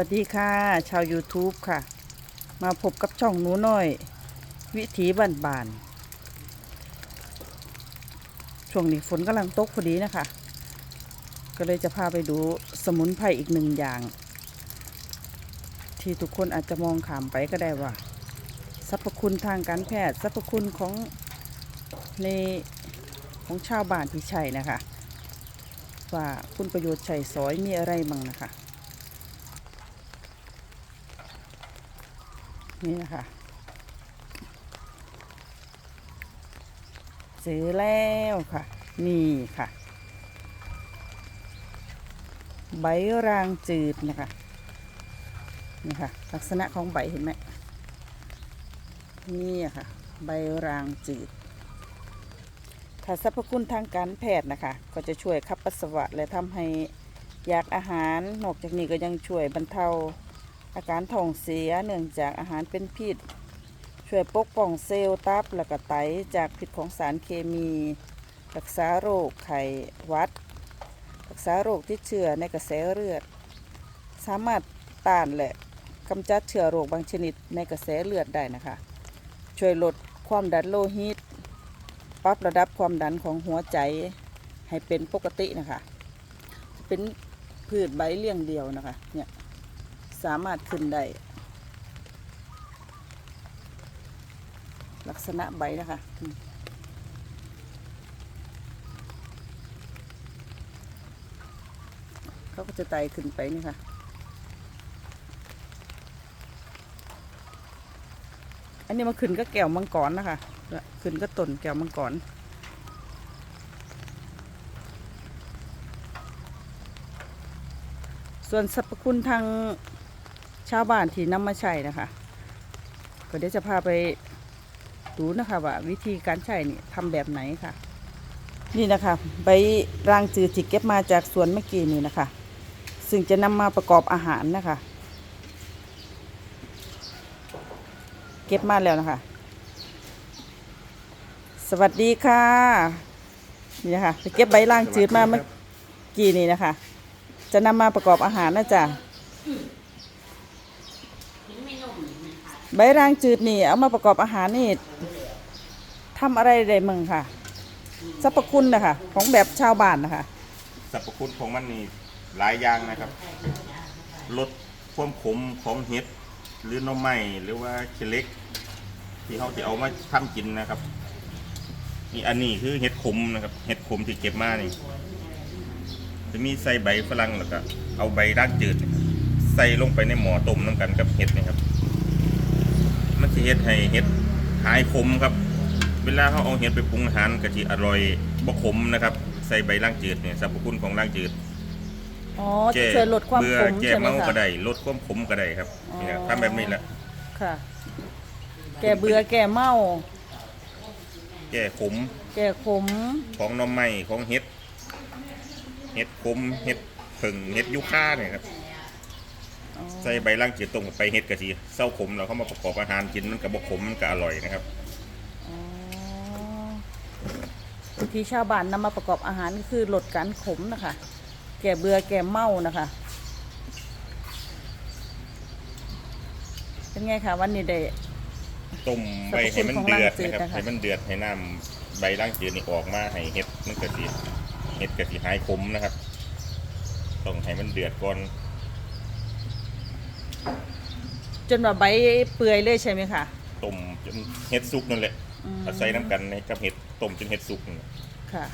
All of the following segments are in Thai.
วัสดีค่ะ ชาว YouTube ค่ะ มาพบกับช่องหนูน้อย วิถีบ้านบาน ช่วงนี้ฝนกำลังตกพอดีนะคะ ก็เลยจะพาไปดูสมุนไพรอีกหนึ่งอย่าง ที่ทุกคนอาจจะมองขามไปก็ได้ว่าสรรพคุณทางการแพทย์สรรพคุณของในของชาวบ้านที่ใช่นะคะ ว่าคุณประโยชน์ใช้สอยมีอะไรบ้างนะคะ นี่นะคะซื้อแล้วค่ะ นี่ค่ะ ใบรางจืดนะคะนี่ค่ะ ลักษณะของใบเห็นไหมนี่ค่ะ ใบรางจืดถ้าสรรพคุณทางการแพทย์นะคะ ก็จะช่วยขับปัสสาวะและทำให้อยากอาหาร นอกจากนี้ก็ยังช่วยบรรเทา อาการท้องเสียเนื่องจากอาหารเป็นพิษ ช่วยปกป้องเซลล์ตับและก็ไตจากพิษของสารเคมี รักษาโรคไข้หวัด รักษาโรคที่เชื้อในกระแสเลือด สามารถต้านและกำจัดเชื้อโรคบางชนิดในกระแสเลือดได้นะคะ ช่วยลดความดันโลหิต ปรับระดับความดันของหัวใจให้เป็นปกตินะคะ เป็นพืชใบเลี่ยงเดียวนะคะ เนี่ย สามารถขึ้นได้ ลักษณะใบนะคะเขาก็จะไต่ขึ้นไปนี่ค่ะ อันนี้มาขึ้นก็แก้วมังกรนะคะ ขึ้นก็ต้นแก้วมังกรส่วนสรรพคุณทาง ชาวบ้านที่นำมาใช้นะคะ ก็เดี๋ยวจะพาไปดูนะคะว่าวิธีการใช้นี่ทำแบบไหนค่ะ นี่นะคะ ใบรางจืดที่เก็บมาจากสวนเมื่อกี้นี่นะคะ ซึ่งจะนำมาประกอบอาหารนะคะ เก็บมาแล้วนะคะ สวัสดีค่ะ นี่นะคะไปเก็บใบรางจืดมาเมื่อกี้นี่นะคะ จะนำมาประกอบอาหารนะจ๊ะ ใบรางจืดนี่ เอามาประกอบอาหารนี่ทำอะไรได้มึงค่ะสรรพคุณนะคะของแบบชาวบ้านนะคะสรรพคุณของมันนี่หลายอย่างนะครับลดความขมของเห็ดหรือน้อไม้หรือว่าเชเล็ก ที่เขาจะเอามาทำกินนะครับนี่อันนี้คือเห็ดขมนะครับเห็ดขมที่เก็บมานี่จะมีใส่ใบฝรั่งแล้วก็เอาใบรากจืด ใส่ลงไปในหม้อต้มน้ำกันกับเห็ดนะครับ มันจะเห็ดให้เห็ดหายขมครับ เวลาเขาเอาเห็ดไปปรุงอาหารกะทิอร่อยบ่ขมนะครับ ใส่ใบร่างจืดเนี่ยสรรพคุณของร่างจืดอ๋อจะช่วยลดความเบื่อขมแก้ใช่ไหมเมาคะก็ได้ลดความขมก็ได้ครับอ๋อนี่นะทำแบบนี้แหละค่ะ แก่เบื่อแก่เมาแก้ขม แก่ขม ของหน้อไม้ของเห็ด เห็ดขม เห็ดผึ่งเห็ดยูคาเนี่ยครับอ๋อ ใส่ใบร่างจืดตรงไปเห็ดกะทิเศร้าขมแล้วเขามาประกอบอาหารกินมันกับบขมมันก็อร่อยนะครับอ๋อวิธีชาวบ้านนำมาประกอบอาหารก็คือลดการขมนะคะ แก่เบื่อแก่เมานะคะ เป็นไงคะวันนี้ได้ต้มใบสรรพคุณให้มันของเดือดร่างจืดนะครับนะคะให้มันเดือดให้น้ำใบร่างจืดนี่ออกมาให้เห็ดมันกะทิเห็ดกะทิหายขมนะครับต้องให้มันเดือดก่อน จนว่าใบเปื่อยเลยใช่ไหมคะต้มจนเห็ดสุกนั่นแหละอืมเอาใส่น้ำกันในกับเห็ดต้มจนเห็ดสุกนั่นแหละค่ะ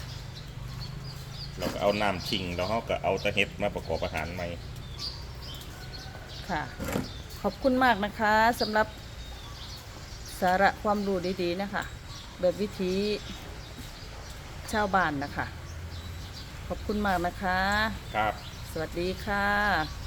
เราก็เอาน้ำชิงแล้วเราก็เอาแตะเห็ดมาประกอบอาหารใหม่ ค่ะ ขอบคุณมากนะคะสำหรับสาระความรู้ดีๆนะคะ แบบวิธีชาวบ้านนะคะ ขอบคุณมากนะคะ ครับ สวัสดีค่ะ